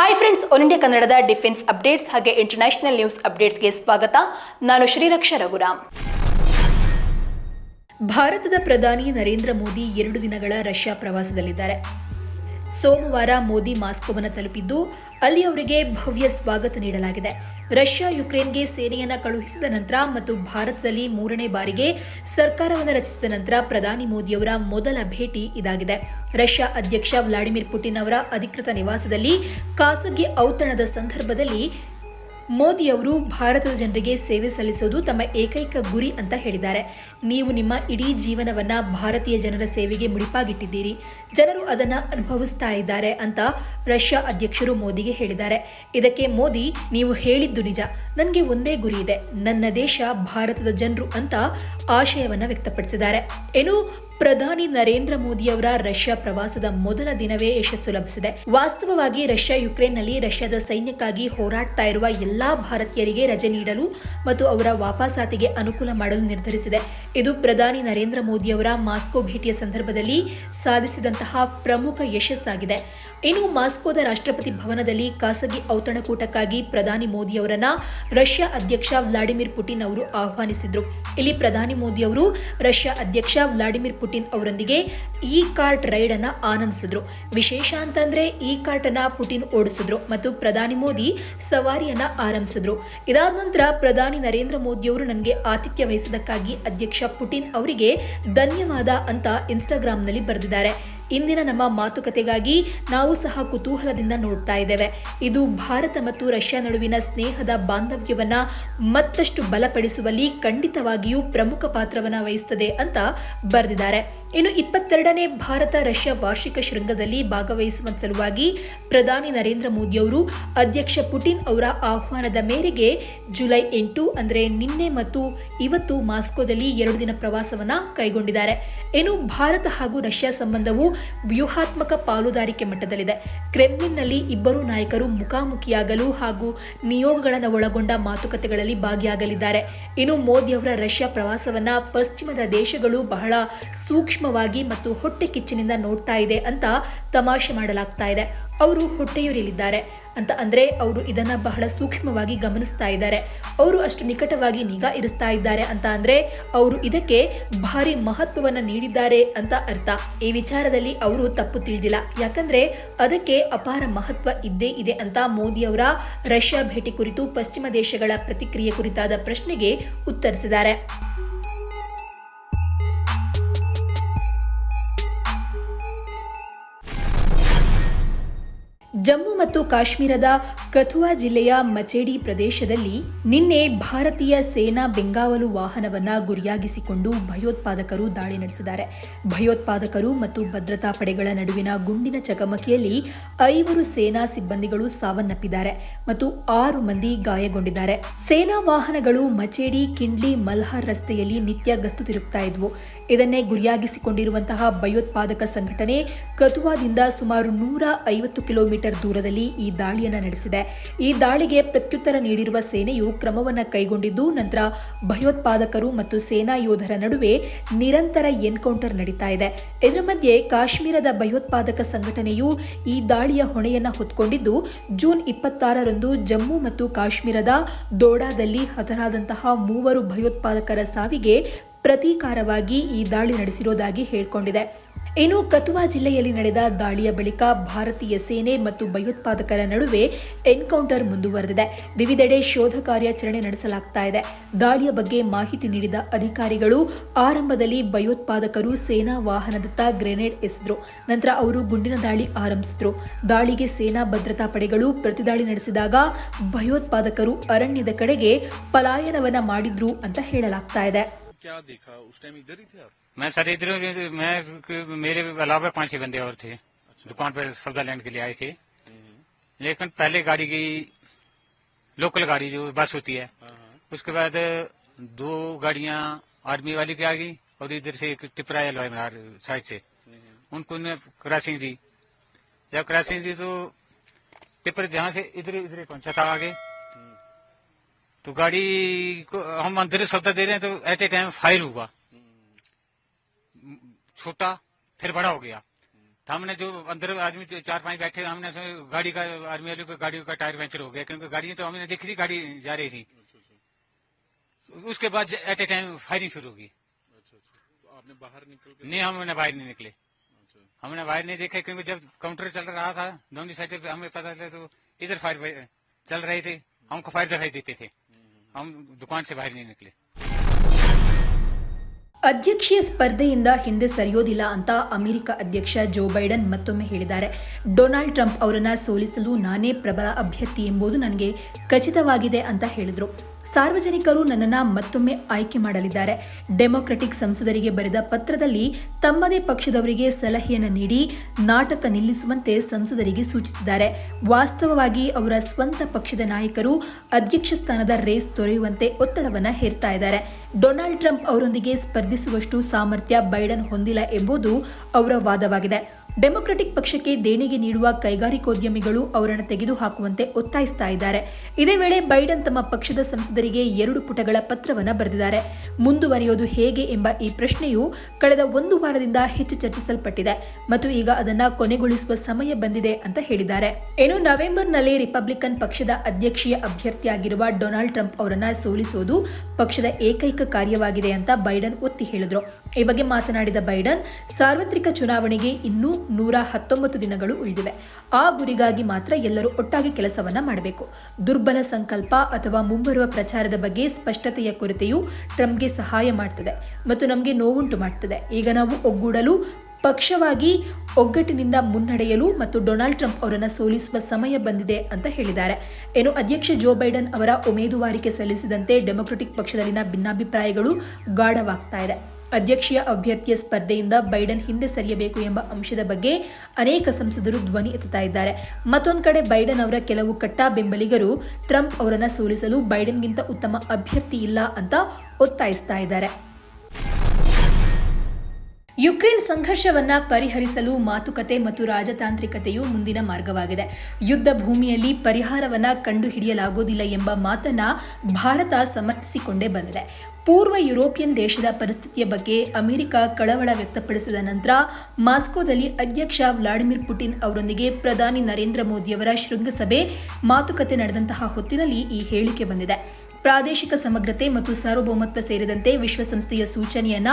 Hi friends one India ಕನ್ನಡದ defence updates ಹಾಗೆ international news ಅಪ್ಡೇಟ್ಸ್ಗೆ ಸ್ವಾಗತ. ನಾನು ಶ್ರೀರಕ್ಷ ರಘುರಾಮ್. ಭಾರತದ ಪ್ರಧಾನಿ ನರೇಂದ್ರ ಮೋದಿ ಎರಡು ದಿನಗಳ ರಷ್ಯಾ ಪ್ರವಾಸದಲ್ಲಿದ್ದಾರೆ. ಸೋಮವಾರ ಮೋದಿ ಮಾಸ್ಕೋವನ್ನು ತಲುಪಿದ್ದು ಅಲ್ಲಿ ಅವರಿಗೆ ಭವ್ಯ ಸ್ವಾಗತ ನೀಡಲಾಗಿದೆ. ರಷ್ಯಾ ಯುಕ್ರೇನ್ಗೆ ಸೇನೆಯನ್ನು ಕಳುಹಿಸಿದ ನಂತರ ಮತ್ತು ಭಾರತದಲ್ಲಿ ಮೂರನೇ ಬಾರಿಗೆ ಸರ್ಕಾರವನ್ನು ರಚಿಸಿದ ನಂತರ ಪ್ರಧಾನಿ ಮೋದಿಯವರ ಮೊದಲ ಭೇಟಿ ಇದಾಗಿದೆ. ರಷ್ಯಾ ಅಧ್ಯಕ್ಷ ವ್ಲಾಡಿಮಿರ್ ಪುಟಿನ್ ಅವರ ಅಧಿಕೃತ ನಿವಾಸದಲ್ಲಿ ಖಾಸಗಿ ಔತಣದ ಸಂದರ್ಭದಲ್ಲಿ ಮೋದಿ ಅವರು ಭಾರತದ ಜನರಿಗೆ ಸೇವೆ ಸಲ್ಲಿಸೋದು ತಮ್ಮ ಏಕೈಕ ಗುರಿ ಅಂತ ಹೇಳಿದ್ದಾರೆ. ನೀವು ನಿಮ್ಮ ಇಡೀ ಜೀವನವನ್ನ ಭಾರತೀಯ ಜನರ ಸೇವೆಗೆ ಮುಡಿಪಾಗಿಟ್ಟಿದ್ದೀರಿ. ಜನರು ಅದನ್ನು ಅನುಭವಿಸ್ತಾ ಇದ್ದಾರೆ ಅಂತ ರಷ್ಯಾ ಅಧ್ಯಕ್ಷರು ಮೋದಿಗೆ ಹೇಳಿದ್ದಾರೆ. ಇದಕ್ಕೆ ಮೋದಿ, ನೀವು ಹೇಳಿದ್ದು ನಿಜ. ನನಗೆ ಒಂದೇ ಗುರಿ ಇದೆ. ನನ್ನ ದೇಶ ಭಾರತದ ಜನರು ಅಂತ ಆಶಯವನ್ನು ವ್ಯಕ್ತಪಡಿಸಿದ್ದಾರೆ. ಏನು ಪ್ರಧಾನಿ ನರೇಂದ್ರ ಮೋದಿಯವರ ರಷ್ಯಾ ಪ್ರವಾಸದ ಮೊದಲ ದಿನವೇ ಯಶಸ್ಸು ಲಭಿಸಿದೆ. ವಾಸ್ತವವಾಗಿ ರಷ್ಯಾ ಯುಕ್ರೇನ್ನಲ್ಲಿ ರಷ್ಯಾದ ಸೈನ್ಯಕ್ಕಾಗಿ ಹೋರಾಡ್ತಾ ಇರುವ ಎಲ್ಲಾ ಭಾರತೀಯರಿಗೆ ರಜೆ ನೀಡಲು ಮತ್ತು ಅವರ ವಾಪಸಾತಿಗೆ ಅನುಕೂಲ ಮಾಡಲು ನಿರ್ಧರಿಸಿದೆ. ಇದು ಪ್ರಧಾನಿ ನರೇಂದ್ರ ಮೋದಿಯವರ ಮಾಸ್ಕೋ ಭೇಟಿಯ ಸಂದರ್ಭದಲ್ಲಿ ಸಾಧಿಸಿದಂತಹ ಪ್ರಮುಖ ಯಶಸ್ಸಾಗಿದೆ. ಇನ್ನು ಮಾಸ್ಕೋದ ರಾಷ್ಟ್ರಪತಿ ಭವನದಲ್ಲಿ ಖಾಸಗಿ ಔತಣಕೂಟಕ್ಕಾಗಿ ಪ್ರಧಾನಿ ಮೋದಿ ಅವರನ್ನ ರಷ್ಯಾ ಅಧ್ಯಕ್ಷ ವ್ಲಾಡಿಮಿರ್ ಪುಟಿನ್ ಅವರು ಆಹ್ವಾನಿಸಿದ್ರು. ಇಲ್ಲಿ ಪ್ರಧಾನಿ ಮೋದಿ ಅವರು ರಷ್ಯಾ ಅಧ್ಯಕ್ಷ ವ್ಲಾಡಿಮಿರ್ ಪುಟಿನ್ ಅವರೊಂದಿಗೆ ಇ ಕಾರ್ಟ್ ರೈಡ್ ಅನ್ನ ಆನಂದಿಸಿದ್ರು. ವಿಶೇಷ ಅಂತಂದ್ರೆ ಇ ಕಾರ್ಟ್ ಅನ್ನ ಪುಟಿನ್ ಓಡಿಸಿದ್ರು ಮತ್ತು ಪ್ರಧಾನಿ ಮೋದಿ ಸವಾರಿಯನ್ನ ಆರಂಭಿಸಿದ್ರು. ಇದಾದ ನಂತರ ಪ್ರಧಾನಿ ನರೇಂದ್ರ ಮೋದಿ ಅವರು ನನಗೆ ಆತಿಥ್ಯ ವಹಿಸಿದ್ದಕ್ಕಾಗಿ ಅಧ್ಯಕ್ಷ ಪುಟಿನ್ ಅವರಿಗೆ ಧನ್ಯವಾದ ಅಂತ ಇನ್ಸ್ಟಾಗ್ರಾಂನಲ್ಲಿ ಬರೆದಿದ್ದಾರೆ. ಇಂದಿನ ನಮ್ಮ ಮಾತುಕತೆಗಾಗಿ ನಾವು ಸಹ ಕುತೂಹಲದಿಂದ ನೋಡ್ತಾ ಇದ್ದೇವೆ. ಇದು ಭಾರತ ಮತ್ತು ರಷ್ಯಾ ನಡುವಿನ ಸ್ನೇಹದ ಬಾಂಧವ್ಯವನ್ನ ಮತ್ತಷ್ಟು ಬಲಪಡಿಸುವಲ್ಲಿ ಖಂಡಿತವಾಗಿಯೂ ಪ್ರಮುಖ ಪಾತ್ರವನ್ನು ವಹಿಸುತ್ತದೆ ಅಂತ ಬರೆದಿದ್ದಾರೆ. ಇನ್ನು ಇಪ್ಪತ್ತೆರಡನೇ ಭಾರತ ರಷ್ಯಾ ವಾರ್ಷಿಕ ಶೃಂಗದಲ್ಲಿ ಭಾಗವಹಿಸುವ ಸಲುವಾಗಿ ಪ್ರಧಾನಿ ನರೇಂದ್ರ ಮೋದಿ ಅವರು ಅಧ್ಯಕ್ಷ ಪುಟಿನ್ ಅವರ ಆಹ್ವಾನದ ಮೇರೆಗೆ ಜುಲೈ ಎಂಟು, ಅಂದರೆ ನಿನ್ನೆ ಮತ್ತು ಇವತ್ತು ಮಾಸ್ಕೋದಲ್ಲಿ ಎರಡು ದಿನ ಪ್ರವಾಸವನ್ನು ಕೈಗೊಂಡಿದ್ದಾರೆ. ಇನ್ನು ಭಾರತ ಹಾಗೂ ರಷ್ಯಾ ಸಂಬಂಧವು ವ್ಯೂಹಾತ್ಮಕ ಪಾಲುದಾರಿಕೆ ಮಟ್ಟದಲ್ಲಿದೆ. ಕ್ರೆಮ್ಲಿನ್ನಲ್ಲಿ ಇಬ್ಬರು ನಾಯಕರು ಮುಖಾಮುಖಿಯಾಗಲು ಹಾಗೂ ನಿಯೋಗಗಳನ್ನು ಒಳಗೊಂಡ ಮಾತುಕತೆಗಳಲ್ಲಿ ಭಾಗಿಯಾಗಲಿದ್ದಾರೆ. ಇನ್ನು ಮೋದಿ ಅವರ ರಷ್ಯಾ ಪ್ರವಾಸವನ್ನು ಪಶ್ಚಿಮದ ದೇಶಗಳು ಬಹಳ ಸೂಕ್ಷ್ಮವಾಗಿ ಮತ್ತು ಹೊಟ್ಟೆ ಕಿಚ್ಚಿನಿಂದ ನೋಡ್ತಾ ಇದೆ ಅಂತ ತಮಾಷೆ ಮಾಡಲಾಗ್ತಾ ಇದೆ. ಅವರು ಹೊಟ್ಟೆಯುರಿಲಿದ್ದಾರೆ ಅಂತ ಅಂದ್ರೆ ಅವರು ಇದನ್ನ ಬಹಳ ಸೂಕ್ಷ್ಮವಾಗಿ ಗಮನಿಸ್ತಾ ಇದ್ದಾರೆ. ಅವರು ಅಷ್ಟು ನಿಕಟವಾಗಿ ನಿಗಾ ಇರಿಸ್ತಾ ಇದ್ದಾರೆ ಅಂತ ಅಂದ್ರೆ ಅವರು ಇದಕ್ಕೆ ಭಾರಿ ಮಹತ್ವವನ್ನ ನೀಡಿದ್ದಾರೆ ಅಂತ ಅರ್ಥ. ಈ ವಿಚಾರದಲ್ಲಿ ಅವರು ತಪ್ಪು ತಿಳಿದಿಲ್ಲ. ಯಾಕಂದ್ರೆ ಅದಕ್ಕೆ ಅಪಾರ ಮಹತ್ವ ಇದ್ದೇ ಇದೆ ಅಂತ ಮೋದಿ ಅವರ ರಷ್ಯಾ ಭೇಟಿ ಕುರಿತು ಪಶ್ಚಿಮ ದೇಶಗಳ ಪ್ರತಿಕ್ರಿಯೆ ಕುರಿತಾದ ಪ್ರಶ್ನೆಗೆ ಉತ್ತರಿಸಿದ್ದಾರೆ. ಜಮ್ಮು ಮತ್ತು ಕಾಶ್ಮೀರದ ಕಥುವಾ ಜಿಲ್ಲೆಯ ಮಚೇಡಿ ಪ್ರದೇಶದಲ್ಲಿ ನಿನ್ನೆ ಭಾರತೀಯ ಸೇನಾ ಬೆಂಗಾವಲು ವಾಹನವನ್ನ ಗುರಿಯಾಗಿಸಿಕೊಂಡು ಭಯೋತ್ಪಾದಕರು ದಾಳಿ ನಡೆಸಿದ್ದಾರೆ. ಭಯೋತ್ಪಾದಕರು ಮತ್ತು ಭದ್ರತಾ ಪಡೆಗಳ ನಡುವಿನ ಗುಂಡಿನ ಚಕಮಕಿಯಲ್ಲಿ ಐವರು ಸೇನಾ ಸಿಬ್ಬಂದಿಗಳು ಸಾವನ್ನಪ್ಪಿದ್ದಾರೆ ಮತ್ತು ಆರು ಮಂದಿ ಗಾಯಗೊಂಡಿದ್ದಾರೆ. ಸೇನಾ ವಾಹನಗಳು ಮಚೇಡಿ ಕಿಂಡ್ಲಿ ಮಲ್ಹಾರ್ ರಸ್ತೆಯಲ್ಲಿ ನಿತ್ಯ ಗಸ್ತು ತಿರುಗ್ತಾ ಇದ್ವು. ಇದನ್ನೇ ಗುರಿಯಾಗಿಸಿಕೊಂಡಿರುವಂತಹ ಭಯೋತ್ಪಾದಕ ಸಂಘಟನೆ ಕಥುವಾದಿಂದ ಸುಮಾರು ನೂರ ಐವತ್ತು ಕಿಲೋಮೀಟರ್ ದೂರದಲ್ಲಿ ಈ ದಾಳಿಯನ್ನು ನಡೆಸಿದೆ. ಈ ದಾಳಿಗೆ ಪ್ರತ್ಯುತ್ತರ ನೀಡಿರುವ ಸೇನೆಯು ಕ್ರಮವನ್ನು ಕೈಗೊಂಡಿದ್ದು, ನಂತರ ಭಯೋತ್ಪಾದಕರು ಮತ್ತು ಸೇನಾ ಯೋಧರ ನಡುವೆ ನಿರಂತರ ಎನ್ಕೌಂಟರ್ ನಡೀತಾ ಇದೆ. ಇದರ ಮಧ್ಯೆ ಕಾಶ್ಮೀರದ ಭಯೋತ್ಪಾದಕ ಸಂಘಟನೆಯು ಈ ದಾಳಿಯ ಹೊಣೆಯನ್ನ ಹೊತ್ಕೊಂಡಿದ್ದು, ಜೂನ್ ಇಪ್ಪತ್ತಾರರಂದು ಜಮ್ಮು ಮತ್ತು ಕಾಶ್ಮೀರದ ದೋಡಾದಲ್ಲಿ ಹತರಾದಂತಹ ಮೂವರು ಭಯೋತ್ಪಾದಕರ ಸಾವಿಗೆ ಪ್ರತೀಕಾರವಾಗಿ ಈ ದಾಳಿ ನಡೆಸಿರೋದಾಗಿ ಹೇಳಿಕೊಂಡಿದೆ. ಇನ್ನು ಕತುವಾ ಜಿಲ್ಲೆಯಲ್ಲಿ ನಡೆದ ದಾಳಿಯ ಬಳಿಕ ಭಾರತೀಯ ಸೇನೆ ಮತ್ತು ಭಯೋತ್ಪಾದಕರ ನಡುವೆ ಎನ್ಕೌಂಟರ್ ಮುಂದುವರೆದಿದೆ. ವಿವಿಧೆಡೆ ಶೋಧ ಕಾರ್ಯಾಚರಣೆ ನಡೆಸಲಾಗ್ತಾ ಇದೆ. ದಾಳಿಯ ಬಗ್ಗೆ ಮಾಹಿತಿ ನೀಡಿದ ಅಧಿಕಾರಿಗಳು, ಆರಂಭದಲ್ಲಿ ಭಯೋತ್ಪಾದಕರು ಸೇನಾ ವಾಹನದತ್ತ ಗ್ರೆನೇಡ್ ಎಸೆದ್ರು. ನಂತರ ಅವರು ಗುಂಡಿನ ದಾಳಿ ಆರಂಭಿಸಿದ್ರು. ದಾಳಿಗೆ ಸೇನಾ ಭದ್ರತಾ ಪಡೆಗಳು ಪ್ರತಿದಾಳಿ ನಡೆಸಿದಾಗ ಭಯೋತ್ಪಾದಕರು ಅರಣ್ಯದ ಕಡೆಗೆ ಪಲಾಯನವನ್ನ ಮಾಡಿದ್ರು ಅಂತ ಹೇಳಲಾಗ್ತಾ ಇದೆ. क्या देखा? उस टाइम इधर ही थे आप? मैं सर इधर मैं मेरे अलावा पाँच छह बंदे और थे। अच्छा। दुकान पर सौदा लेने के लिए आए थे। लेकिन पहले गाड़ी गई लोकल गाड़ी जो बस होती है। हाँ हाँ। उसके बाद दो गाड़ियाँ आर्मी वाली की आ गई और इधर से एक टिपरा लोहा साइड से। उनको ने क्रॉसिंग दी। जब क्रॉसिंग दी तो टिपर जहाँ से इधर इधर पहुँचा था आगे। तो गाड़ी को हम अंदर सौदा दे रहे हैं तो एट ए टाइम फायर हुआ। छोटा फिर बड़ा हो गया। तो हमने जो अंदर आदमी चार पाँच बैठे हमने गाड़ी का आर्मी वालों को गाड़ी का टायर पंचर हो गया क्योंकि गाड़ी तो हमने देखी थी गाड़ी जा रही थी। उसके बाद एट ए टाइम फायरिंग शुरू होगी आपने बाहर निकल नहीं हमने बाहर नहीं निकले। अच्छा। हमने बाहर नहीं देखे क्योंकि जब काउंटर चल रहा था दोनों साइड पे हमें पता चला तो इधर फायर चल रहे थे हमको फायर दिखाई देते थे। हम दुकान से बाहर नहीं निकले। ಅಧ್ಯಕ್ಷೀಯ ಸ್ಪರ್ಧೆಯಿಂದ ಹಿಂದೆ ಸರಿಯೋದಿಲ್ಲ ಅಂತ ಅಮೆರಿಕ ಅಧ್ಯಕ್ಷ ಜೋ ಬೈಡನ್ ಮತ್ತೊಮ್ಮೆ ಹೇಳಿದ್ದಾರೆ. ಡೊನಾಲ್ಡ್ ಟ್ರಂಪ್ ಅವರನ್ನು ಸೋಲಿಸಲು ನಾನೇ ಪ್ರಬಲ ಅಭ್ಯರ್ಥಿ ಎಂಬುದು ನನಗೆ ಖಚಿತವಾಗಿದೆ ಅಂತ ಹೇಳಿದರು. ಸಾರ್ವಜನಿಕರು ನನ್ನನ್ನು ಮತ್ತೊಮ್ಮೆ ಆಯ್ಕೆ ಮಾಡಲಿದ್ದಾರೆ. ಡೆಮೊಕ್ರೆಟಿಕ್ ಸಂಸದರಿಗೆ ಬರೆದ ಪತ್ರದಲ್ಲಿ ತಮ್ಮದೇ ಪಕ್ಷದವರಿಗೆ ಸಲಹೆಯನ್ನು ನೀಡಿ ನಾಟಕ ನಿಲ್ಲಿಸುವಂತೆ ಸಂಸದರಿಗೆ ಸೂಚಿಸಿದ್ದಾರೆ. ವಾಸ್ತವವಾಗಿ ಅವರ ಸ್ವಂತ ಪಕ್ಷದ ನಾಯಕರು ಅಧ್ಯಕ್ಷ ಸ್ಥಾನದ ರೇಸ್ ತೊರೆಯುವಂತೆ ಒತ್ತಡವನ್ನು ಹೇರ್ತಾ ಇದ್ದಾರೆ. ಡೊನಾಲ್ಡ್ ಟ್ರಂಪ್ ಅವರೊಂದಿಗೆ ಸ್ಪರ್ಧಿಸುವಷ್ಟು ಸಾಮರ್ಥ್ಯ ಬೈಡನ್ ಹೊಂದಿಲ್ಲ ಎಂಬುದು ಅವರ ವಾದವಾಗಿದೆ. ಡೆಮೊಕ್ರೆಟಿಕ್ ಪಕ್ಷಕ್ಕೆ ದೇಣಿಗೆ ನೀಡುವ ಕೈಗಾರಿಕೋದ್ಯಮಿಗಳು ಅವರನ್ನು ತೆಗೆದುಹಾಕುವಂತೆ ಒತ್ತಾಯಿಸ್ತಾ ಇದ್ದಾರೆ. ಇದೇ ವೇಳೆ ಬೈಡನ್ ತಮ್ಮ ಪಕ್ಷದ ಸಂಸದರಿಗೆ ಎರಡು ಪುಟಗಳ ಪತ್ರವನ್ನು ಬರೆದಿದ್ದಾರೆ. ಮುಂದುವರಿಯೋದು ಹೇಗೆ ಎಂಬ ಈ ಪ್ರಶ್ನೆಯು ಕಳೆದ ಒಂದು ವಾರದಿಂದ ಹೆಚ್ಚು ಚರ್ಚಿಸಲ್ಪಟ್ಟಿದೆ ಮತ್ತು ಈಗ ಅದನ್ನು ಕೊನೆಗೊಳಿಸುವ ಸಮಯ ಬಂದಿದೆ ಅಂತ ಹೇಳಿದ್ದಾರೆ. ಏನು ನವೆಂಬರ್ನಲ್ಲಿ ರಿಪಬ್ಲಿಕನ್ ಪಕ್ಷದ ಅಧ್ಯಕ್ಷೀಯ ಅಭ್ಯರ್ಥಿಯಾಗಿರುವ ಡೊನಾಲ್ಡ್ ಟ್ರಂಪ್ ಅವರನ್ನು ಸೋಲಿಸುವುದು ಪಕ್ಷದ ಏಕೈಕ ಕಾರ್ಯವಾಗಿದೆ ಅಂತ ಬೈಡನ್ ಒತ್ತಿ ಹೇಳಿದರು. ಈ ಬಗ್ಗೆ ಮಾತನಾಡಿದ ಬೈಡನ್, ಸಾರ್ವತ್ರಿಕ ಚುನಾವಣೆಗೆ ಇನ್ನೂ ನೂರ ಹತ್ತೊಂಬತ್ತು ದಿನಗಳು ಉಳಿದಿವೆ. ಆ ಗುರಿಗಾಗಿ ಮಾತ್ರ ಎಲ್ಲರೂ ಒಟ್ಟಾಗಿ ಕೆಲಸವನ್ನ ಮಾಡಬೇಕು. ದುರ್ಬಲ ಸಂಕಲ್ಪ ಅಥವಾ ಮುಂಬರುವ ಪ್ರಚಾರದ ಬಗ್ಗೆ ಸ್ಪಷ್ಟತೆಯ ಕೊರತೆಯು ಟ್ರಂಪ್ಗೆ ಸಹಾಯ ಮಾಡ್ತದೆ ಮತ್ತು ನಮಗೆ ನೋವುಂಟು ಮಾಡ್ತದೆ. ಈಗ ನಾವು ಒಗ್ಗೂಡಲು, ಪಕ್ಷವಾಗಿ ಒಗ್ಗಟ್ಟಿನಿಂದ ಮುನ್ನಡೆಯಲು ಮತ್ತು ಡೊನಾಲ್ಡ್ ಟ್ರಂಪ್ ಅವರನ್ನು ಸೋಲಿಸುವ ಸಮಯ ಬಂದಿದೆ ಅಂತ ಹೇಳಿದ್ದಾರೆ. ಏನು ಅಧ್ಯಕ್ಷ ಜೋ ಬೈಡನ್ ಅವರ ಉಮೇದುವಾರಿಕೆ ಸಲ್ಲಿಸಿದಂತೆ ಡೆಮೊಕ್ರೆಟಿಕ್ ಪಕ್ಷದಲ್ಲಿನ ಭಿನ್ನಾಭಿಪ್ರಾಯಗಳು ಗಾಢವಾಗ್ತಾ ಇದೆ. ಅಧ್ಯಕ್ಷೀಯ ಅಭ್ಯರ್ಥಿಯ ಸ್ಪರ್ಧೆಯಿಂದ ಬೈಡನ್ ಹಿಂದೆ ಸರಿಯಬೇಕು ಎಂಬ ಅಂಶದ ಬಗ್ಗೆ ಅನೇಕ ಸಂಸದರು ಧ್ವನಿ ಎತ್ತುತ್ತಾ ಇದ್ದಾರೆ. ಮತ್ತೊಂದು ಕಡೆ ಬೈಡನ್ ಅವರ ಕೆಲವು ಕಟ್ಟಾ ಬೆಂಬಲಿಗರು ಟ್ರಂಪ್ ಅವರನ್ನು ಸೋಲಿಸಲು ಬೈಡನ್ಗಿಂತ ಉತ್ತಮ ಅಭ್ಯರ್ಥಿ ಇಲ್ಲ ಅಂತ ಒತ್ತಾಯಿಸ್ತಾ ಇದ್ದಾರೆ. ಯುಕ್ರೇನ್ ಸಂಘರ್ಷವನ್ನ ಪರಿಹರಿಸಲು ಮಾತುಕತೆ ಮತ್ತು ರಾಜತಾಂತ್ರಿಕತೆಯು ಮುಂದಿನ ಮಾರ್ಗವಾಗಿದೆ. ಯುದ್ಧ ಭೂಮಿಯಲ್ಲಿ ಪರಿಹಾರವನ್ನ ಕಂಡುಹಿಡಿಯಲಾಗುವುದಿಲ್ಲ ಎಂಬ ಮಾತನ್ನ ಭಾರತ ಸಮರ್ಥಿಸಿಕೊಂಡೇ ಬಂದಿದೆ. ಪೂರ್ವ ಯುರೋಪಿಯನ್ ದೇಶದ ಪರಿಸ್ಥಿತಿಯ ಬಗ್ಗೆ ಅಮೆರಿಕ ಕಳವಳ ವ್ಯಕ್ತಪಡಿಸಿದ ನಂತರ ಮಾಸ್ಕೋದಲ್ಲಿ ಅಧ್ಯಕ್ಷ ವ್ಲಾಡಿಮಿರ್ ಪುಟಿನ್ ಅವರೊಂದಿಗೆ ಪ್ರಧಾನಿ ನರೇಂದ್ರ ಮೋದಿಯವರ ಶೃಂಗಸಭೆ ಮಾತುಕತೆ ನಡೆದಂತಹ ಹೊತ್ತಿನಲ್ಲಿ ಈ ಹೇಳಿಕೆ ಬಂದಿದೆ. ಪ್ರಾದೇಶಿಕ ಸಮಗ್ರತೆ ಮತ್ತು ಸಾರ್ವಭೌಮತ್ವ ಸೇರಿದಂತೆ ವಿಶ್ವಸಂಸ್ಥೆಯ ಸೂಚನೆಯನ್ನ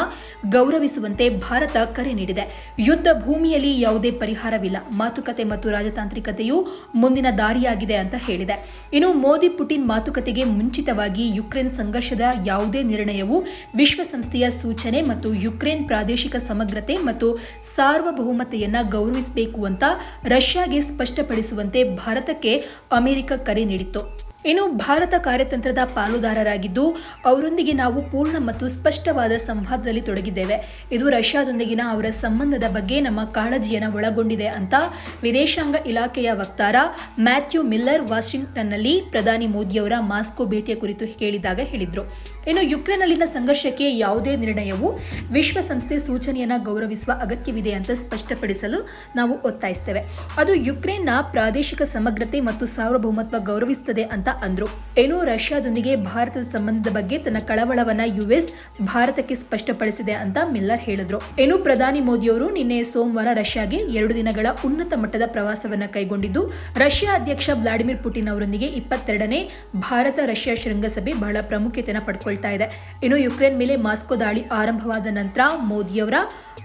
ಗೌರವಿಸುವಂತೆ ಭಾರತ ಕರೆ ನೀಡಿದೆ. ಯುದ್ಧ ಭೂಮಿಯಲ್ಲಿ ಯಾವುದೇ ಪರಿಹಾರವಿಲ್ಲ. ಮಾತುಕತೆ ಮತ್ತು ರಾಜತಾಂತ್ರಿಕತೆಯು ಮುಂದಿನ ದಾರಿಯಾಗಿದೆ ಅಂತ ಹೇಳಿದೆ. ಇನ್ನು ಮೋದಿ ಪುಟಿನ್ ಮಾತುಕತೆಗೆ ಮುಂಚಿತವಾಗಿ ಯುಕ್ರೇನ್ ಸಂಘರ್ಷದ ಯಾವುದೇ ನಿರ್ಣಯವು ವಿಶ್ವಸಂಸ್ಥೆಯ ಸೂಚನೆ ಮತ್ತು ಯುಕ್ರೇನ್ ಪ್ರಾದೇಶಿಕ ಸಮಗ್ರತೆ ಮತ್ತು ಸಾರ್ವಭೌಮತೆಯನ್ನು ಗೌರವಿಸಬೇಕು ಅಂತ ರಷ್ಯಾಗೆ ಸ್ಪಷ್ಟಪಡಿಸುವಂತೆ ಭಾರತಕ್ಕೆ ಅಮೆರಿಕ ಕರೆ ನೀಡಿತ್ತು. ಇನ್ನು ಭಾರತ ಕಾರ್ಯತಂತ್ರದ ಪಾಲುದಾರರಾಗಿದ್ದು, ಅವರೊಂದಿಗೆ ನಾವು ಪೂರ್ಣ ಮತ್ತು ಸ್ಪಷ್ಟವಾದ ಸಂವಾದದಲ್ಲಿ ತೊಡಗಿದ್ದೇವೆ. ಇದು ರಷ್ಯಾದೊಂದಿಗಿನ ಅವರ ಸಂಬಂಧದ ಬಗ್ಗೆ ನಮ್ಮ ಕಾಳಜಿಯನ್ನು ಒಳಗೊಂಡಿದೆ ಅಂತ ವಿದೇಶಾಂಗ ಇಲಾಖೆಯ ವಕ್ತಾರ ಮ್ಯಾಥ್ಯೂ ಮಿಲ್ಲರ್ ವಾಷಿಂಗ್ಟನ್ನಲ್ಲಿ ಪ್ರಧಾನಿ ಮೋದಿಯವರ ಮಾಸ್ಕೋ ಭೇಟಿಯ ಕುರಿತು ಕೇಳಿದಾಗ ಹೇಳಿದರು. ಇನ್ನು ಯುಕ್ರೇನ್ನಲ್ಲಿನ ಸಂಘರ್ಷಕ್ಕೆ ಯಾವುದೇ ನಿರ್ಣಯವು ವಿಶ್ವಸಂಸ್ಥೆ ಸೂಚನೆಯನ್ನು ಗೌರವಿಸುವ ಅಗತ್ಯವಿದೆ ಅಂತ ಸ್ಪಷ್ಟಪಡಿಸಲು ನಾವು ಒತ್ತಾಯಿಸ್ತೇವೆ. ಅದು ಯುಕ್ರೇನ್ನ ಪ್ರಾದೇಶಿಕ ಸಮಗ್ರತೆ ಮತ್ತು ಸಾರ್ವಭೌಮತ್ವ ಗೌರವಿಸುತ್ತದೆ ಅಂತ ಅಂದ್ರು. ಏನು ರಷ್ಯಾದೊಂದಿಗೆ ಭಾರತದ ಸಂಬಂಧದ ಬಗ್ಗೆ ತನ್ನ ಕಳವಳವನ್ನ ಯುಎಸ್ ಭಾರತಕ್ಕೆ ಸ್ಪಷ್ಟಪಡಿಸಿದೆ ಅಂತ ಮಿಲ್ಲರ್ ಹೇಳಿದ್ರು. ಏನು ಪ್ರಧಾನಿ ಮೋದಿಯವರು ನಿನ್ನೆ ಸೋಮವಾರ ರಷ್ಯಾಗೆ ಎರಡು ದಿನಗಳ ಉನ್ನತ ಮಟ್ಟದ ಪ್ರವಾಸವನ್ನ ಕೈಗೊಂಡಿದ್ದು, ರಷ್ಯಾ ಅಧ್ಯಕ್ಷ ವ್ಲಾಡಿಮಿರ್ ಪುಟಿನ್ ಅವರೊಂದಿಗೆ ಇಪ್ಪತ್ತೆರಡನೇ ಭಾರತ ರಷ್ಯಾ ಶೃಂಗಸಭೆ ಬಹಳ ಪ್ರಾಮುಖ್ಯತೆಯನ್ನು ಪಡ್ಕೊಳ್ತಾ ಇದೆ. ಇನ್ನು ಯುಕ್ರೇನ್ ಮೇಲೆ ಮಾಸ್ಕೋ ದಾಳಿ ಆರಂಭವಾದ ನಂತರ ಮೋದಿಯವರ